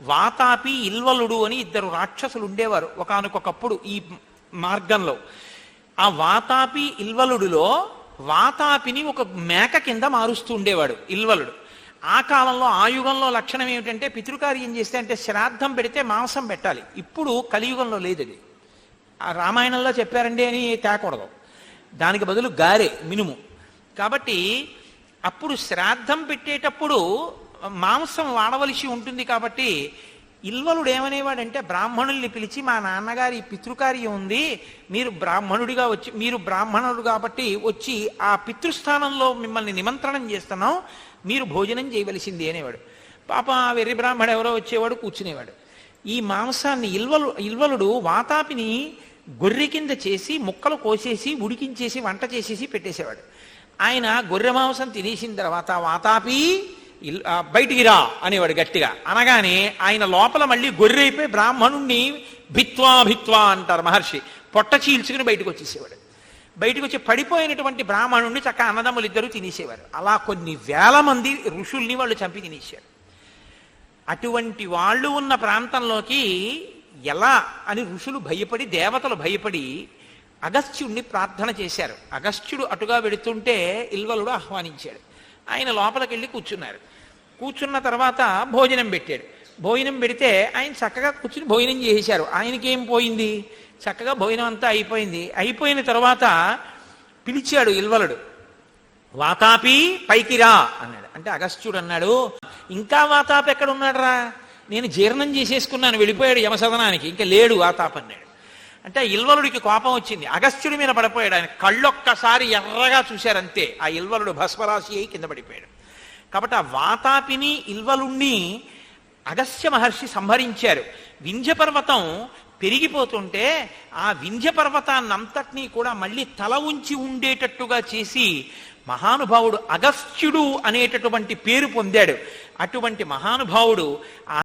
వాతాపి ఇల్వలుడు అని ఇద్దరు రాక్షసులు ఉండేవారు. ఒకనకొకప్పుడు ఈ మార్గంలో. ఆ వాతాపి ఇల్వలుడులో వాతాపిని ఒక మేక కింద మారుస్తూ ఉండేవాడు ఇల్వలుడు. ఆ కాలంలో ఆ యుగంలో లక్షణం ఏమిటంటే పితృకార్యం చేస్తే అంటే శ్రాద్ధం పెడితే మాంసం పెట్టాలి. ఇప్పుడు కలియుగంలో లేదు అది ఆ రామాయణంలో చెప్పారండి అని తేకూడదు. దానికి బదులు గారే మినుము. కాబట్టి అప్పుడు శ్రాద్ధం పెట్టేటప్పుడు మాంసం వాడవలసి ఉంటుంది కాబట్టి ఇల్వలుడు ఏమనేవాడంటే బ్రాహ్మణుల్ని పిలిచి మా నాన్నగారి పితృకార్యం ఉంది మీరు బ్రాహ్మణుడిగా వచ్చి మీరు బ్రాహ్మణుడు కాబట్టి వచ్చి ఆ పితృస్థానంలో మిమ్మల్ని నిమంత్రణం చేస్తున్నాం మీరు భోజనం చేయవలసింది అనేవాడు. పాప ఆ వెర్రి బ్రాహ్మడు ఎవరో వచ్చేవాడు కూర్చునేవాడు. ఈ మాంసాన్ని ఇల్వలు ఇల్వలుడు వాతాపిని గొర్రె కింద చేసి ముక్కలు కోసేసి ఉడికించేసి వంట చేసేసి పెట్టేసేవాడు. ఆయన గొర్రె మాంసం తినేసిన తర్వాత వాతాపి బయటికి రా అనేవాడు గట్టిగా. అనగానే ఆయన లోపల మళ్ళీ గొర్రె బ్రాహ్మణుణ్ణి భిత్వా భిత్వా అంటారు మహర్షి. పొట్ట చీల్చుకుని బయటకు వచ్చేసేవాడు. బయటకు వచ్చి పడిపోయినటువంటి బ్రాహ్మణుణ్ణి చక్క అన్నదమ్ములు ఇద్దరు తినేసేవారు. అలా కొన్ని వేల మంది ఋషుల్ని వాళ్ళు చంపి తినేసారు అటువంటి వాళ్ళు ఉన్న ప్రాంతంలోకి ఎలా అని ఋషులు భయపడి దేవతలు భయపడి అగస్త్యుణ్ణి ప్రార్థన చేశారు. అగస్త్యుడు అటుగా వెడుతుంటే ఇల్వలుడు ఆహ్వానించాడు. ఆయన లోపలికి వెళ్ళి కూర్చున్నారు. కూర్చున్న తర్వాత భోజనం పెట్టాడు. భోజనం పెడితే ఆయన చక్కగా కూర్చుని భోజనం చేశారు. ఆయనకేం పోయింది? చక్కగా భోజనం అంతా అయిపోయింది. అయిపోయిన తర్వాత పిలిచాడు ఇల్వలుడు. వాతాపి పైకిరా అన్నాడు. అంటే అగస్త్యుడు అన్నాడు ఇంకా వాతాపి ఎక్కడ ఉన్నాడురా నేను జీర్ణం చేసేసుకున్నాను వెళ్ళిపోయాడు యమసదనానికి. ఇంకా లేడు వాతాపి అన్నాడు. అంటే ఇల్వలుడికి కోపం వచ్చింది. అగస్త్యుడి మీద పడిపోయాడు ఆయన. కళ్ళొక్కసారి ఎర్రగా చూశారంతే. ఆ ఇల్వలుడు భస్మరాశి అయి కింద పడిపోయాడు. కాబట్టి ఆ వాతాపిని ఇల్వలుణ్ణి అగస్త్య మహర్షి సంహరించారు. వింధ్య పర్వతం పెరిగిపోతుంటే ఆ వింధ్య పర్వతాన్నంతటినీ కూడా మళ్ళీ తల ఉంచి ఉండేటట్టుగా చేసి మహానుభావుడు అగస్త్యుడు అనేటటువంటి పేరు పొందాడు. అటువంటి మహానుభావుడు ఆ